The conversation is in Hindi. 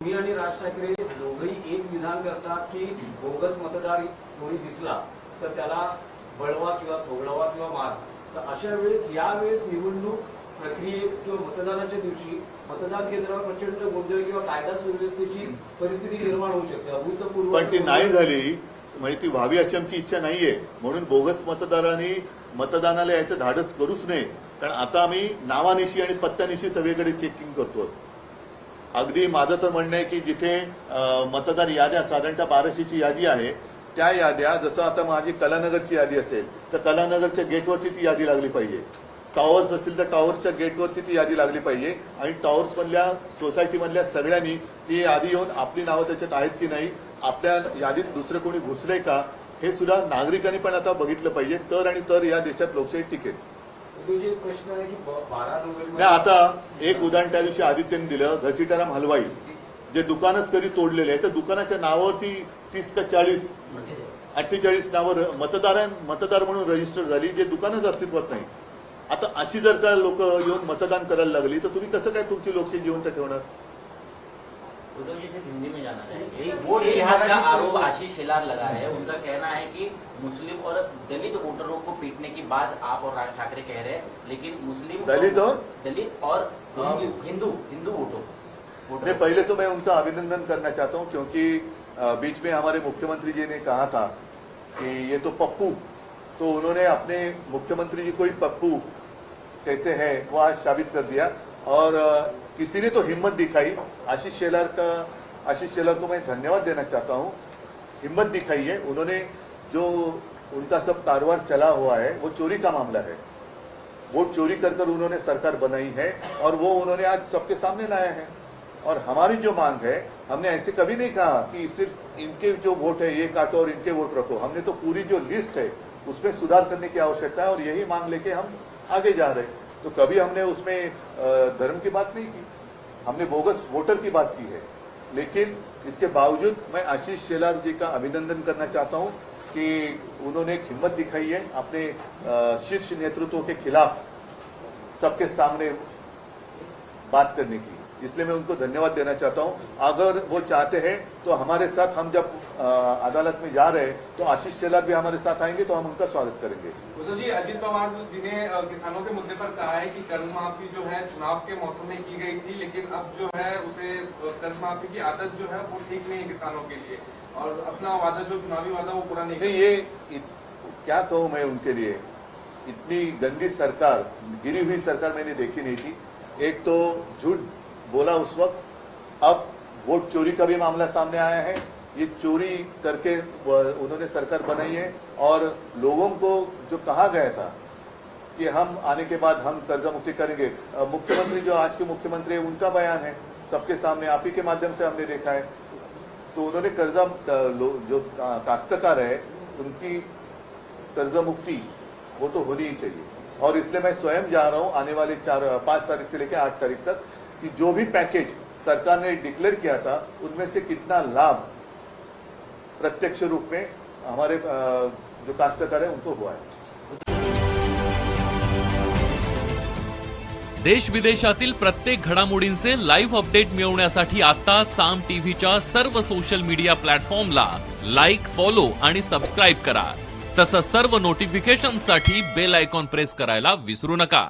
तुम्ही आणि राज ठाकरे दोघंही एक विधान करतात की बोगस मतदार कोणी दिसला तर त्याला बळवा किंवा थोडवा किंवा मार. तर अशा वेळेस या वेळेस निवडणूक प्रक्रियेत किंवा मतदानाच्या दिवशी मतदान केंद्रावर प्रचंड गोंधळ किंवा कायदा सुव्यवस्थेची परिस्थिती निर्माण होऊ शकते. अभूतपूर्व पण ती नाही झाली. म्हणजे ती व्हावी अशी आमची इच्छा नाहीये. म्हणून बोगस मतदारांनी मतदानाला याचं धाडस करूच नये. कारण आता आम्ही नावानिशी आणि पत्त्यानिशी सगळीकडे चेकिंग करतो अगदी माझं तर म्हणणं आहे की जिथे मतदार याद्या साधारणतः बाराशेची यादी आहे त्या याद्या जसं आता माझी कलानगरची यादी असेल तर कलानगरच्या गेटवरती ती यादी लागली पाहिजे. टॉवर्स असतील तर टॉवरच्या गेटवरती ती यादी लागली पाहिजे आणि टॉवर्समधल्या मधल्या सोसायटी मधल्या सगळ्यांनी ती यादी येऊन आपली नावं त्याच्यात आहेत की नाही आपल्या यादीत दुसरं कोणी घुसले का हे सुद्धा नागरिकांनी पण आता बघितलं पाहिजे. तर आणि तर या देशात लोकशाही टिकेल. नाही आता एक उदाहरण त्या दिवशी आदित्यने दिलं घसीटाराम हलवाई. जे दुकानच कधी तोडलेले आहे तर दुकानाच्या नावावरती तीस का चाळीस अठ्ठेचाळीस नावं मतदार मतदारां मतदार म्हणून रजिस्टर झाली जे दुकानच अस्तित्वात नाही. आता अशी जर का लोक येऊन मतदान करायला लागली तर तुम्ही कसं काय तुमची लोकशाही जिवंत ठेवणार? उद्धव जी सिर्फ़ हिंदी में जाना चाहेंगे वोट जिहाद का आरोप आशीष शेलार लगा है। उनका कहना है कि मुस्लिम और दलित वोटरों को पीटने की बात आप और राज ठाकरे कह रहे हैं लेकिन मुस्लिम दलित और? दलित और हिंदू हिंदू हिंदू वोटों नहीं पहले तो मैं उनका अभिनंदन करना चाहता हूँ क्योंकि बीच में हमारे मुख्यमंत्री जी ने कहा था कि ये तो पप्पू। तो उन्होंने अपने मुख्यमंत्री जी को ही पप्पू कैसे है वो आज साबित कर दिया। और किसी ने तो हिम्मत दिखाई. आशीष शेलार का, आशीष शेलार को मैं धन्यवाद देना चाहता हूँ. हिम्मत दिखाई है. उन्होंने जो उनका सब कारोबार चला हुआ है, वो चोरी का मामला है. वोट चोरी कर कर उन्होंने सरकार बनाई है और वो उन्होंने आज सबके सामने लाया है. और हमारी जो मांग है, हमने ऐसे कभी नहीं कहा कि सिर्फ़ इनके जो वोट है, ये काटो और इनके वोट रखो. हमने तो पूरी जो लिस्ट है, उसमें सुधार करने की आवश्यकता है और यही मांग लेके हम आगे जा रहे हैं. तो कभी हमने उसमें धर्म की बात नहीं की। हमने बोगस, वोटर की बात की है। लेकिन इसके बावजूद मैं आशीष शेलार जी का अभिनंदन करना चाहता हूँ कि उन्होंने एक हिम्मत दिखाई है अपने शीर्ष नेतृत्व के खिलाफ सबके सामने बात करने की। इसलिए मैं उनको धन्यवाद देना चाहता हूँ। अगर वो चाहते हैं तो हमारे साथ हम जब अ, अदालत में जा रहे हैं तो आशीष शेलार भी हमारे साथ आएँगे तो हम उनका स्वागत करेंगे। उद्धव जी अजित पवार जी ने किसानों के मुद्दे पर कहा है कि कर्ज माफ़ी जो है चुनाव के मौसम में की गई थी लेकिन अब जो है उसे कर्ज माफ़ी की आदत जो है वो ठीक नहीं है किसानों के लिए। और अपना वादा जो चुनावी वादा वो पूरा नहीं नहीं ये क्या कहूँ मैं उनके लिए? इतनी गंदी सरकार गिरी हुई सरकार मैंने देखी नहीं थी। एक तो झूठ बोला उस वक्त, अब वोट चोरी का भी मामला सामने आया है। ये चोरी करके उन्होंने सरकार बनाई है और लोगों को जो कहा गया था कि हम आने के बाद हम कर्जा मुक्ति करेंगे मुख्यमंत्री जो आज के मुख्यमंत्री है, उनका बयान है। सबके सामने, आप ही के माध्यम से हमने देखा है। तो उन्होंने कर्जा जो काश्तकार है, उनकी कर्जा मुक्ति, वो तो होनी ही चाहिए। और इसलिए मैं स्वयं जा रहा हूँ, आने वाले चार पाँच तारीख से लेकर आठ तारीख तक। कि जो भी पैकेज सरकार ने डिक्लेयर किया था उनमें से कितना लाभ प्रत्यक्ष रूप में हमारे जो काश्तकार है उनको हुआ है। देश विदेशातील प्रत्येक घडामोडींचे लाईव्ह अपडेट मिळवण्यासाठी आता साम टीव्हीच्या सर्व सोशल मीडिया प्लॅटफॉर्मला लाईक फॉलो आणि सबस्क्राईब करा. तसंच सर्व नोटिफिकेशनसाठी बेल आयकॉन प्रेस करायला विसरू नका.